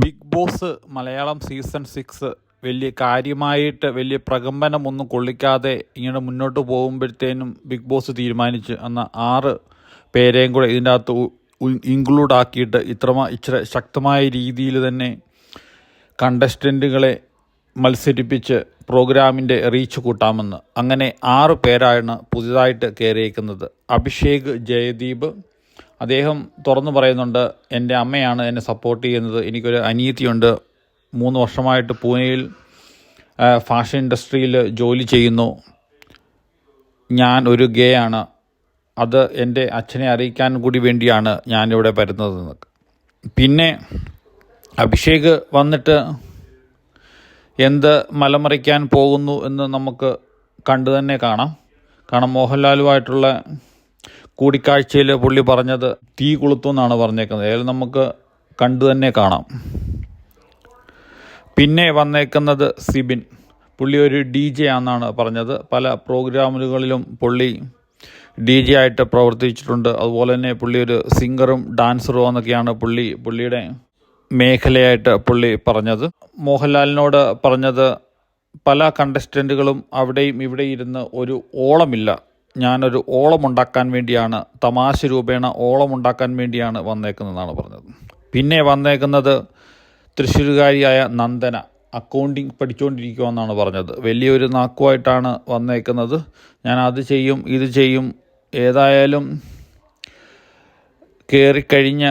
Bigg Boss Malayalam season six വലിയ കാര്യമായിട്ട് വലിയ പ്രകമ്പനമൊന്നും കൊള്ളിക്കാതെ ഇങ്ങനെ മുന്നോട്ട് പോകുമ്പോഴത്തേനും ബിഗ് ബോസ് തീരുമാനിച്ച് അന്ന് ആറ് പേരെയും കൂടെ ഇതിന്റെ അകത്ത് ഇൻക്ലൂഡ് ആക്കിയിട്ട് ഇത്ര ഇച്ചിരി ശക്തമായ രീതിയിൽ തന്നെ കണ്ടസ്റ്റന്റുകളെ മത്സരിപ്പിച്ച് പ്രോഗ്രാമിന്റെ റീച്ച് കൂട്ടാമെന്ന്. അങ്ങനെ ആറ് പേരാണ് പുതിയതായിട്ട് കയറിയേക്കുന്നത്. അഭിഷേക് ജയദീപ് അദ്ദേഹം തുറന്നു പറയുന്നുണ്ട് എന്റെ അമ്മയാണ് എന്നെ സപ്പോർട്ട് ചെയ്യുന്നത്. എനിക്കൊരു അനിയത്തിയുണ്ട്. മൂന്ന് വർഷമായിട്ട് പൂനെയിൽ ഫാഷൻ ഇൻഡസ്ട്രിയിൽ ജോലി ചെയ്യുന്നു. ഞാൻ ഒരു ഗേ ആണ്. അത് എന്റെ അച്ഛനെ അറിയിക്കാൻ കൂടി വേണ്ടിയാണ് ഞാനിവിടെ വരുന്നതെന്ന് പിന്നെ അഭിഷേക് വന്നിട്ട് എന്ത് മലമറിക്കാൻ പോകുന്നു എന്ന് നമുക്ക് കണ്ടു തന്നെ കാണാം. കാരണം മോഹൻലാലുമായിട്ടുള്ള കൂടിക്കാഴ്ചയിൽ പുള്ളി പറഞ്ഞത് തീ കൊളുത്തു എന്നാണ് പറഞ്ഞേക്കുന്നത്. ഏതായാലും നമുക്ക് കണ്ടു തന്നെ കാണാം. പിന്നെ വന്നേക്കുന്നത് സിബിൻ. പുള്ളി ഒരു ഡി ജെ ആണെന്നാണ് പറഞ്ഞത്. പല പ്രോഗ്രാമുകളിലും പുള്ളി ഡി ജെ ആയിട്ട് പ്രവർത്തിച്ചിട്ടുണ്ട്. അതുപോലെ തന്നെ പുള്ളി ഒരു സിംഗറും ഡാൻസറും എന്നൊക്കെയാണ് പുള്ളി പുള്ളിയുടെ മേഖലയായിട്ട് പുള്ളി പറഞ്ഞത്. മോഹൻലാലിനോട് പറഞ്ഞത് പല കണ്ടസ്റ്റന്റുകളും അവിടെയും ഇവിടെയും ഇരുന്ന് ഒരു ഓളമില്ല. ഞാനൊരു ഓളമുണ്ടാക്കാൻ വേണ്ടിയാണ് തമാശ രൂപേണ ഓളമുണ്ടാക്കാൻ വേണ്ടിയാണ് വന്നേക്കുന്നതെന്നാണ് പറഞ്ഞത്. പിന്നെ വന്നേക്കുന്നത് തൃശ്ശൂരുകാരിയായ നന്ദന അക്കൗണ്ടിങ് പഠിച്ചുകൊണ്ടിരിക്കുമെന്നാണ് പറഞ്ഞത്. വലിയൊരു നാക്കുമായിട്ടാണ് വന്നേക്കുന്നത്. ഞാൻ അത് ചെയ്യും ഇത് ചെയ്യും ഏതായാലും കയറിക്കഴിഞ്ഞ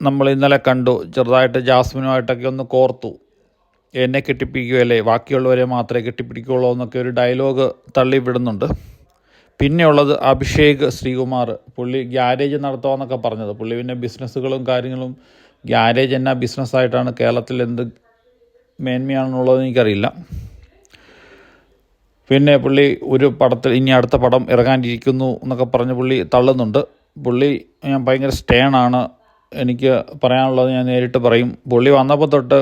നമ്മൾ ഇന്നലെ കണ്ടു ചെറുതായിട്ട് ജാസ്മിനുമായിട്ടൊക്കെ ഒന്ന് കോർത്തു. എന്നെ കെട്ടിപ്പിടിക്കുകയല്ലേ ബാക്കിയുള്ളവരെ മാത്രമേ കെട്ടിപ്പിടിക്കുകയുള്ളൂ എന്നൊക്കെ ഒരു ഡയലോഗ് തള്ളിവിടുന്നുണ്ട്. പിന്നെയുള്ളത് അഭിഷേക് ശ്രീകുമാർ. പുള്ളി ഗ്യാരേജ് നടത്തുമെന്നൊക്കെ പറഞ്ഞത്. പുള്ളി പിന്നെ ബിസിനസ്സുകളും കാര്യങ്ങളും ഗ്യാരേജ് എന്നാ ബിസിനസ്സായിട്ടാണ് കേരളത്തിൽ എന്ത് മേന്മയാണെന്നുള്ളത് എനിക്കറിയില്ല. പിന്നെ പുള്ളി ഒരു പടത്തിൽ ഇനി അടുത്ത പടം ഇറങ്ങാനിരിക്കുന്നു എന്നൊക്കെ പറഞ്ഞ് പുള്ളി തള്ളുന്നുണ്ട്. പുള്ളി ഞാൻ ഭയങ്കര സ്റ്റേണാണ് എനിക്ക് പറയാനുള്ളത് ഞാൻ നേരിട്ട് പറയും. പുള്ളി വന്നപ്പോൾ തൊട്ട്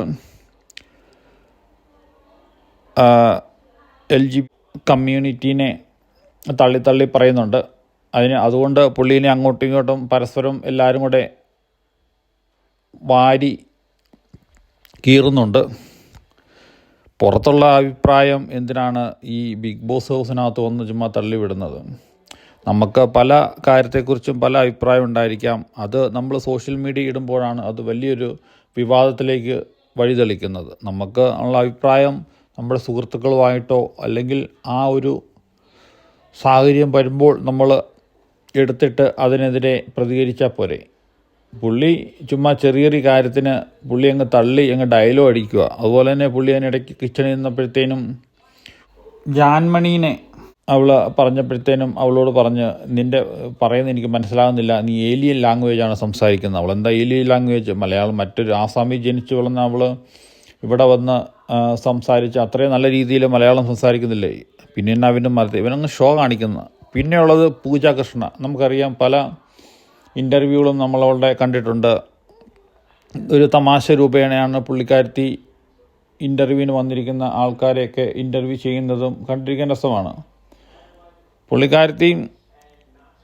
എൽ ജി കമ്മ്യൂണിറ്റീനെ തള്ളി തള്ളി പറയുന്നുണ്ട്. അതിന് അതുകൊണ്ട് പുള്ളീനെ അങ്ങോട്ടും ഇങ്ങോട്ടും പരസ്പരം എല്ലാവരും കൂടെ വാരി കീറുന്നുണ്ട്. പുറത്തുള്ള അഭിപ്രായം എന്തിനാണ് ഈ ബിഗ് ബോസ് ഹൗസിനകത്ത് വന്ന് ചുമ്മാ തള്ളിവിടുന്നത്? നമുക്ക് പല കാര്യത്തെക്കുറിച്ചും പല അഭിപ്രായം ഉണ്ടായിരിക്കാം. അത് നമ്മൾ സോഷ്യൽ മീഡിയ ഇടുമ്പോഴാണ് അത് വലിയൊരു വിവാദത്തിലേക്ക് വഴിതെളിക്കുന്നത്. നമുക്ക് ഉള്ള അഭിപ്രായം നമ്മുടെ സുഹൃത്തുക്കളുമായിട്ടോ അല്ലെങ്കിൽ ആ ഒരു സാഹചര്യം വരുമ്പോൾ നമ്മൾ എടുത്തിട്ട് അതിനെതിരെ പ്രതികരിച്ചാൽ പോരെ. പുള്ളി ചുമ്മാ ചെറിയ ചെറിയ കാര്യത്തിന് പുള്ളി അങ്ങ് തള്ളി അങ്ങ് ഡയലോ അടിക്കുക. അതുപോലെ തന്നെ പുള്ളി അതിനിടയ്ക്ക് കിച്ചണിൽ നിന്നപ്പോഴത്തേനും ജാൻമണീനെ അവൾ പറഞ്ഞപ്പോഴത്തേനും അവളോട് പറഞ്ഞ് നിന്റെ പറയുന്നത് എനിക്ക് മനസ്സിലാകുന്നില്ല. നീ ഏലിയൻ ലാംഗ്വേജാണ് സംസാരിക്കുന്നത്. അവൾ എന്താ ഏലിയൻ ലാംഗ്വേജ് മലയാളം മറ്റൊരു ആസാമി ജനിച്ചു വളർന്ന അവൾ ഇവിടെ വന്ന് സംസാരിച്ച് അത്രയും നല്ല രീതിയിൽ മലയാളം സംസാരിക്കുന്നില്ലേ? പിന്നെ എന്നാ അവന്റെ മരത്തിൽ ഇവനങ്ങ് ഷോ കാണിക്കുന്ന. പിന്നെയുള്ളത് പൂജ കൃഷ്ണ. നമുക്കറിയാം പല ഇന്റർവ്യൂകളും നമ്മളവിടെ കണ്ടിട്ടുണ്ട്. ഒരു തമാശ രൂപേണയാണ് പുള്ളിക്കാരത്തി ഇന്റർവ്യൂവിന് വന്നിരിക്കുന്ന ആൾക്കാരെയൊക്കെ ഇന്റർവ്യൂ ചെയ്യുന്നതും കണ്ടിരിക്കാൻ രസമാണ്. പുള്ളിക്കാരത്തി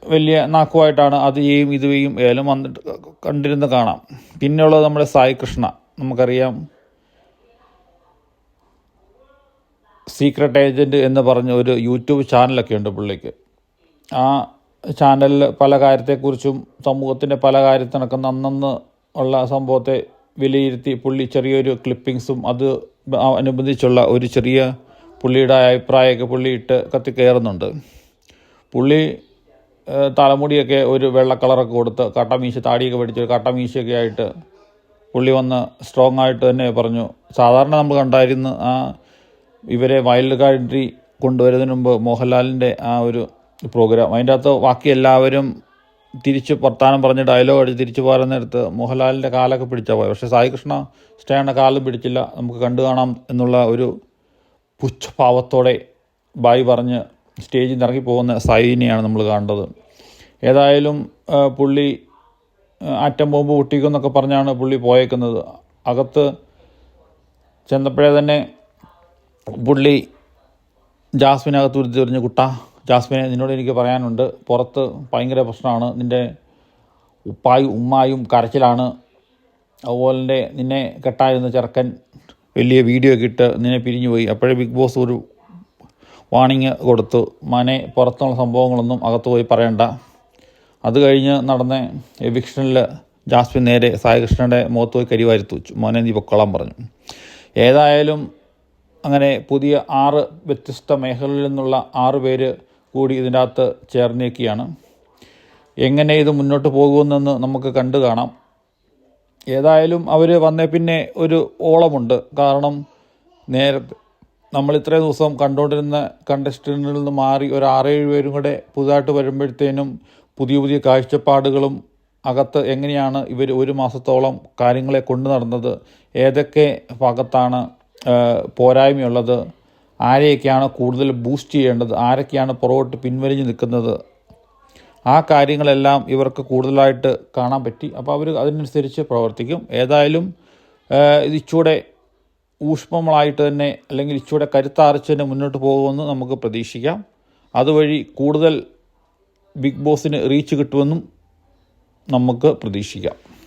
വലിയ നാക്കുമായിട്ടാണ് അത് ചെയ്യും ഇത് ചെയ്യും ഏലം വന്നിട്ട് കണ്ടിരുന്ന് കാണാം. പിന്നെയുള്ളത് നമ്മുടെ സായി കൃഷ്ണ. നമുക്കറിയാം സീക്രട്ട് ഏജന്റ് എന്ന് പറഞ്ഞ ഒരു യൂട്യൂബ് ചാനലൊക്കെ ഉണ്ട് പുള്ളിക്ക്. ആ ചാനലിൽ പല കാര്യത്തെക്കുറിച്ചും സമൂഹത്തിന്റെ പല കാര്യത്തിനൊക്കെ നന്നെന്ന് ഉള്ള സംഭവത്തെ വിലയിരുത്തി പുള്ളി ചെറിയൊരു ക്ലിപ്പിങ്സും അത് അനുബന്ധിച്ചുള്ള ഒരു ചെറിയ പുള്ളിയുടെ അഭിപ്രായമൊക്കെ പുള്ളി ഇട്ട് കത്തി കയറുന്നുണ്ട് പുള്ളി തലമുടിയൊക്കെ ഒരു വെള്ള കളറൊക്കെ കൊടുത്ത് കട്ടമീശ താടിയൊക്കെ പഠിച്ച് ഒരു കട്ടമീശയൊക്കെ ആയിട്ട് പുള്ളി വന്ന് സ്ട്രോങ് ആയിട്ട് തന്നെ പറഞ്ഞു. സാധാരണ നമ്മൾ കണ്ടായിരുന്നു ആ ഇവരെ വൈൽഡ് കാർഡ്രി കൊണ്ടുവരുന്നതിന് മുമ്പ് മോഹൻലാലിന്റെ ആ ഒരു പ്രോഗ്രാം അതിന്റെ അകത്ത് ബാക്കി എല്ലാവരും തിരിച്ച് വർത്താനം പറഞ്ഞ് ഡയലോഗ് അടിച്ച് തിരിച്ചു പോരുന്നിടത്ത് മോഹൻലാലിന്റെ കാലൊക്കെ പിടിച്ചാൽ പോയത് പക്ഷേ സായി കൃഷ്ണ കാലം പിടിച്ചില്ല. നമുക്ക് കണ്ടു കാണാം എന്നുള്ള ഒരു പുച്ഛഭാവത്തോടെ ബായി പറഞ്ഞ് സ്റ്റേജിൽ നിന്ന് ഇറങ്ങി പോകുന്ന സായിനെയാണ് നമ്മൾ കണ്ടത് ഏതായാലും പുള്ളി ആറ്റം ബോംബ് പൊട്ടിക്കും എന്നൊക്കെ പറഞ്ഞാണ് പുള്ളി പോയേക്കുന്നത്. അകത്ത് ചെന്നപ്പോഴേ തന്നെ പുള്ളി ജാസ്മിനകത്ത് ഉരുത്തി എറിഞ്ഞ് കുട്ട. ജാസ്മിനെ നിന്നോട് എനിക്ക് പറയാനുണ്ട്. പുറത്ത് ഭയങ്കര പ്രശ്നമാണ്. നിന്റെ ഉപ്പായും ഉമ്മായും കരച്ചിലാണ്. അതുപോലെ നിന്നെ കെട്ടായിരുന്ന ചെറുക്കൻ വലിയ വീഡിയോ ഒക്കെ ഇട്ട് നിന്നെ പിരിഞ്ഞു പോയി. അപ്പോഴേ ബിഗ് ബോസ് ഒരു വാണിങ് കൊടുത്തു. മനെ പുറത്തുള്ള സംഭവങ്ങളൊന്നും അകത്ത് പോയി പറയണ്ട. അത് കഴിഞ്ഞ് നടന്ന എവിക്ഷനിൽ ജാസ്മിൻ നേരെ സായികൃഷ്ണന്റെ മുഖത്ത് പോയി കരിവാരി തൂച്ചു. മോനെ നീ പൊക്കോളാൻ പറഞ്ഞു. ഏതായാലും അങ്ങനെ പുതിയ ആറ് വ്യത്യസ്ത മേഖലകളിൽ നിന്നുള്ള ആറ് പേര് കൂടി ഇതിന്റെ അകത്ത് ചേർന്നേക്കുകയാണ്. എങ്ങനെ ഇത് മുന്നോട്ട് പോകുമെന്നു നമുക്ക് കണ്ടു കാണാം. ഏതായാലും അവർ വന്നേ പിന്നെ ഒരു ഓളമുണ്ട്. കാരണം നേരത്തെ നമ്മൾ ഇത്രയും ദിവസം കണ്ടുകൊണ്ടിരുന്ന കണ്ടസ്റ്റന്റിൽ നിന്ന് മാറി ഒരു ആറേഴ് പേരും കൂടെ പുതുതായിട്ട് വരുമ്പോഴത്തേനും പുതിയ പുതിയ കാഴ്ചപ്പാടുകളും അകത്ത് എങ്ങനെയാണ് ഇവർ ഒരു മാസത്തോളം കാര്യങ്ങളെ കൊണ്ടു നടന്നത്? ഏതൊക്കെ ഭാഗത്താണ് പോരായ്മയുള്ളത്. ആരെയൊക്കെയാണ് കൂടുതൽ ബൂസ്റ്റ് ചെയ്യേണ്ടത്? ആരൊക്കെയാണ് പുറകോട്ട് പിൻവലിഞ്ഞ് നിൽക്കുന്നത്? ആ കാര്യങ്ങളെല്ലാം ഇവർക്ക് കൂടുതലായിട്ട് കാണാൻ പറ്റി. അപ്പോൾ അവർ അതിനനുസരിച്ച് പ്രവർത്തിക്കും. ഏതായാലും ഇത് ഇച്ചൂടെ ഊഷ്മങ്ങളായിട്ട് തന്നെ അല്ലെങ്കിൽ ഇച്ചൂടെ കരുത്താർച്ച് തന്നെ മുന്നോട്ട് പോകുമെന്ന് നമുക്ക് പ്രതീക്ഷിക്കാം. അതുവഴി കൂടുതൽ ബിഗ് ബോസിന് റീച്ച് കിട്ടുമെന്നും നമുക്ക് പ്രതീക്ഷിക്കാം.